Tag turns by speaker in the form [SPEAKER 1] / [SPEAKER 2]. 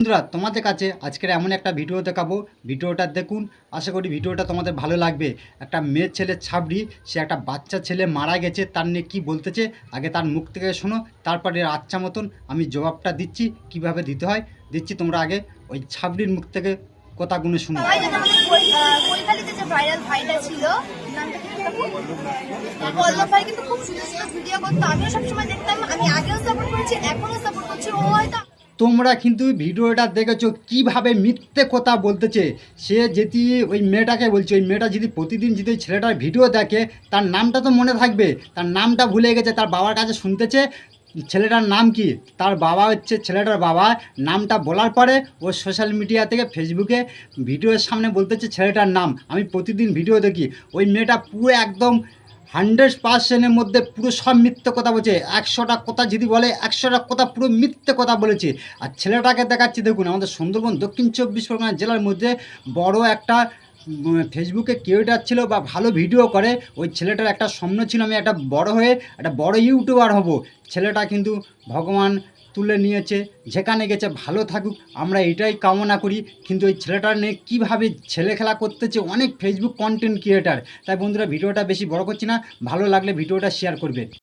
[SPEAKER 1] বন্ধুরা, তোমাদের কাছে আজকের এমন একটা ভিডিও দেখাবো। ভিডিওটা দেখুন, আশা করি ভিডিওটা তোমাদের ভালো লাগবে। একটা মেয়ে ছেলে ছাবড়ি, সে একটা বাচ্চা ছেলে মারা গেছে, তার নিয়ে কী বলতেছে? আগে তার মুখ থেকে শোনো, তারপরে আচ্ছা মতন আমি জবাবটা দিচ্ছি, কীভাবে দিতে হয়? দিচ্ছি তোমরা আগে ওই ছাবড়ির মুখ থেকে কথাগুলো শুনো।
[SPEAKER 2] ভাইরাল ভাইটা ছিল আমিও সবসময় দেখতাম, আমি আগেও সাপোর্ট করেছি এখনও সাপোর্ট করছি। ও হয়তো
[SPEAKER 1] তোমরা কিন্তু ভিডিওটা দেখেছ কীভাবে মিথ্যে কথা বলতেছে। সে যদি ওই মেয়েটাকে বলছে, ওই মেয়েটা যদি প্রতিদিন যদি ওই ছেলেটার ভিডিও দেখে, তার নামটা তো মনে থাকবে, তার নামটা ভুলে গেছে, তার বাবার কাছে শুনতেছে, ছেলেটার নাম কি? তার বাবা হচ্ছে ছেলেটার বাবা, নামটা বলার পরে ও সোশ্যাল মিডিয়া থেকে ফেসবুকে ভিডিওর সামনে বলতেছে ছেলেটার নাম, আমি প্রতিদিন ভিডিও দেখি। ওই মেয়েটা পুরো একদম হান্ড্রেড পার্সেন্টের মধ্যে পুরো সব মিথ্যে কথা বলছে। একশোটা কথা যদি বলে, একশোটা কথা পুরো মিথ্যে কথা বলেছে। আর ছেলেটাকে দেখাচ্ছি, দেখুন, আমাদের সুন্দরবন দক্ষিণ চব্বিশ পরগনা জেলার মধ্যে বড় একটা ফেসবুকে ক্রিয়েটার ছিল বা ভালো ভিডিও করে, ওই ছেলেটার একটা স্বপ্ন ছিল আমি একটা বড় হয়ে একটা বড় ইউটিউবার হব। ছেলেটা কিন্তু ভগবান তুলে নিয়েছে, যেখানে গেছে ভালো থাকুক, আমরা এটাই কামনা করি। কিন্তু ওই ছেলেটার নিয়ে কীভাবে ছেলে খেলা করতেছে, অনেক ফেসবুক কন্টেন্ট ক্রিয়েটার তাই বন্ধুরা, ভিডিওটা বেশি বড় করছি না, ভালো লাগলে ভিডিওটা শেয়ার করবে।